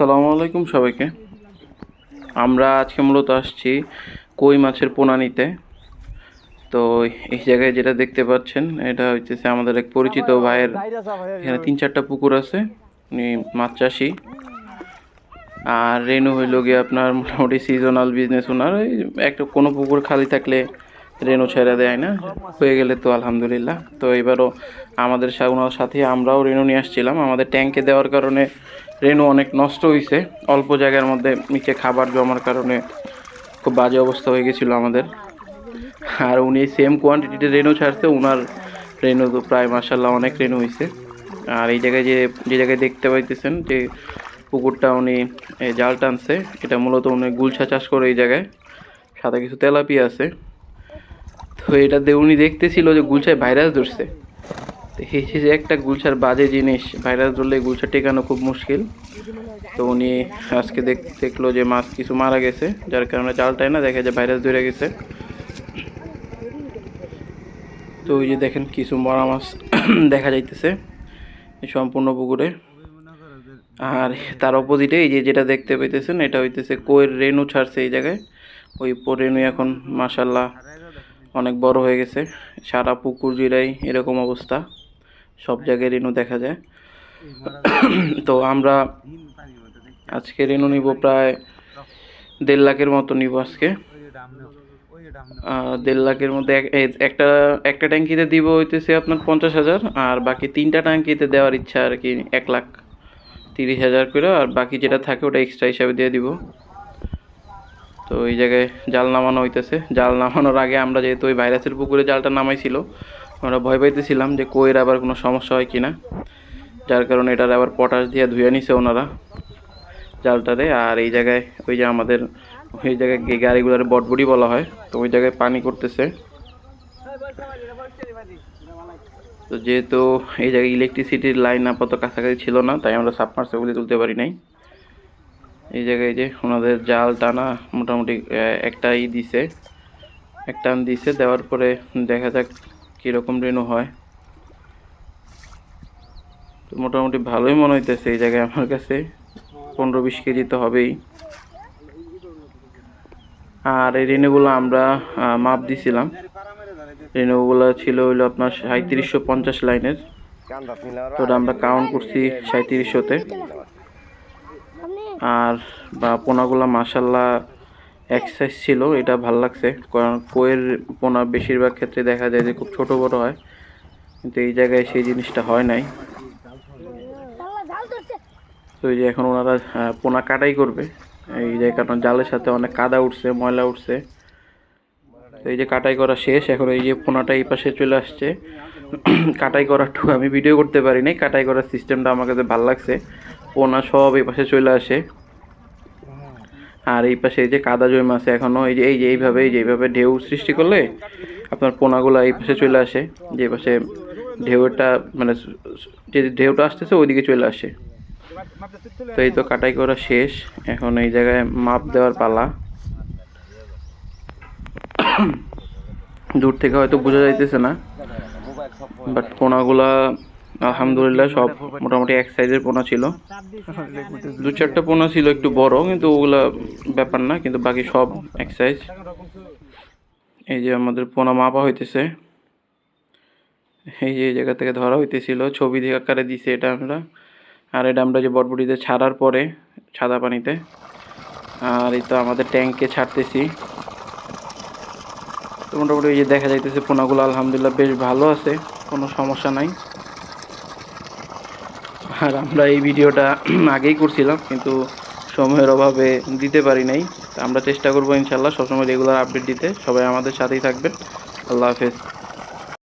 আসসালামু আলাইকুম সবাইকে। আমরা আজকে মূলত আসছি কই মাছের পোনা নিতে। তো এই জায়গায় যেটা দেখতে পাচ্ছেন এটা হইতেছে আমাদের এক পরিচিত ভাইয়ের। এখানে তিন চারটা পুকুর আছে উনি মাছ চাষি। আর রেনু হইল গিয়ে আপনার মোটামুটি সিজনাল বিজনেস ওনার। ওই একটা কোনো পুকুর খালি থাকলে রেনু ছেড়ে দেয় না। হয়ে গেলে তো আলহামদুলিল্লাহ। তো এবারও আমাদের ওনার সাথে, আমরাও রেনু নিয়ে আসছিলাম। আমাদের ট্যাঙ্কে দেওয়ার কারণে রেনু অনেক নষ্ট হয়েছে অল্প জায়গার মধ্যে নিচে খাবার জমার কারণে খুব বাজে অবস্থা হয়ে গেছিল আমাদের। আর উনি সেম কোয়ান্টিটিতে রেনু ছাড়ছে ওনার রেনু তো প্রায় মাসাল্লাহ অনেক রেনু হয়েছে আর এই জায়গায় যে যে জায়গায় দেখতে পাইতেছেন যে পুকুরটা উনি জাল টানছে, এটা মূলত উনি গুলছা চাষ করে এই জায়গায়। সাথে কিছু তেলাপিয়া আছে। তো এটা দিয়ে উনি দেখতেছিল যে গুলছায় ভাইরাস ধরছে। দেখেছি যে একটা গুলছার বাজে জিনিস ভাইরাস ধরলে গুলছা টেকানো খুব মুশকিল। তো উনি আজকে দেখ দেখল যে মাছ কিছু মারা গেছে, যার কারণে জালটায় না দেখা যায় ভাইরাস ধরে গেছে। তো ওই যে দেখেন কিছু মরা মাছ দেখা যাইতেছে সম্পূর্ণ পুকুরে। আর তার অপোজিটে এই যে যেটা দেখতে পাইতেছেন, এটা হইতেছে কোয়ের রেনু ছাড়ছে এই জায়গায়। ওই রেনু এখন মাসাল্লাহ অনেক বড় হয়ে গেছে। সারা পুকুর জুড়াই এরকম অবস্থা। সব জায়গায় রেনু দেখা যায়। তো আমরা আজকে রেনু নিব প্রায় দেড় লাখের মতো নিব আজকে। দেড় লাখের মধ্যে একটা একটা ট্যাঙ্কিতে দিব হইতেছে আপনার পঞ্চাশ হাজার আর বাকি তিনটা ট্যাঙ্কিতে দেওয়ার ইচ্ছা আর কি এক লাখ তিরিশ হাজার করে। আর বাকি যেটা থাকে ওটা এক্সট্রা হিসাবে দিয়ে দিব। তো এই জায়গায় জাল নামানো হইতেছে। জাল নামানোর আগে আমরা যেহেতু ওই ভাইরাসের পুকুরে জালটা নামাইছিল, আমরা ভয় পাইতেছিলাম যে কোয়ের আবার কোনো সমস্যা হয় কিনা। যার কারণে এটার আবার পটাশ দিয়ে ধুয়ে নিছে ওনারা জালটারে। আর এই জায়গায় ওই যে আমাদের, ওই জায়গায় গাড়িগুলোর বটবডি বলা হয়, তো ওই জায়গায় পানি করতেছে তো যেহেতু এই জায়গায় ইলেকট্রিসিটির লাইন আপাতত কাছাকাছি ছিল না, তাই আমরা সাবমার্সেবলে তুলতে পারি নাই। এই জায়গায় যে ওনাদের জাল টানা মোটামুটি আহ, একটাই দিছে এক টান দিছে দেওয়ার পরে দেখা যাক কীরকম রেনু হয়। তো মোটামুটি ভালোই মনে হইতেছে এই জায়গায় আমার কাছে পনেরো বিশ কেজি তো হবেই। আর এই রেনুগুলো আমরা মাপ দিছিলাম। রেনুগুলো ছিল হইল আপনার সাঁত্রিশশো পঞ্চাশ লাইনের। তো আমরা কাউন্ট করছি সাঁত্রিশশোতে আর বা পোনাগুলো মাসাল্লাহ এক্সাইজ ছিল এটা ভালো লাগছে। কারণ কোয়ের পোনা বেশিরভাগ ক্ষেত্রে দেখা যায় যে খুব ছোট বড় হয়। কিন্তু এই জায়গায় সেই জিনিসটা হয় নাই। তো এই যে এখন ওনারা পোনা কাটাই করবে। এই যে কারণ জালের সাথে অনেক কাদা উঠছে ময়লা উঠছে। তো এই যে কাটাই করা শেষ এখন এই যে পোনাটা এই পাশে চলে আসছে। কাটাই করাটুকু আমি ভিডিও করতে পারি নাই কাটাই করার সিস্টেমটা আমার কাছে ভালো লাগছে। পোনা সব এই পাশে চলে আসে। আর এই পাশে এই যে কাদা জমে আছে এখনও এই যে এই যে এইভাবে, এই যে এইভাবে ঢেউ সৃষ্টি করলে আপনার পোনাগুলো এই পাশে চলে আসে। যে পাশে ঢেউটা মানে যে ঢেউটা আসতেছে ওইদিকে চলে আসে। তো এই তো কাটাই করা শেষ। এখন এই জায়গায় মাপ দেওয়ার পালা। দূর থেকে হয়তো বোঝা যাইতেছে না। বাট পোনাগুলা আলহামদুলিল্লাহ সব মোটামুটি এক সাইজের পোনা ছিল। দু চারটা পোনা ছিল একটু বড় কিন্তু ওগুলা ব্যাপার না কিন্তু বাকি সব এক সাইজ। এই যে আমাদের পোনা মাপা হইতেছে। এই যে এই জায়গা থেকে ধরা হইতেছিল ছবি দিয়ে আকারে দিছে এটা আমরা। আর এটা আমরা যে বটবটিতে ছাড়ার পরে সাদা পানিতে। আর এই তো আমাদের ট্যাঙ্কে ছাড়তেছি। তো মোটামুটি যে দেখা যাইতেছে পোনাগুলো আলহামদুলিল্লাহ বেশ ভালো আছে, কোনো সমস্যা নাই। আর আমরা এই ভিডিওটা আগেই করছিলাম, কিন্তু সময়ের অভাবে দিতে পারি নাই। আমরা চেষ্টা করব ইনশাল্লাহ, সবসময় রেগুলার আপডেট দিতে। সবাই আমাদের সাথেই থাকবেন। আল্লাহ হাফেজ।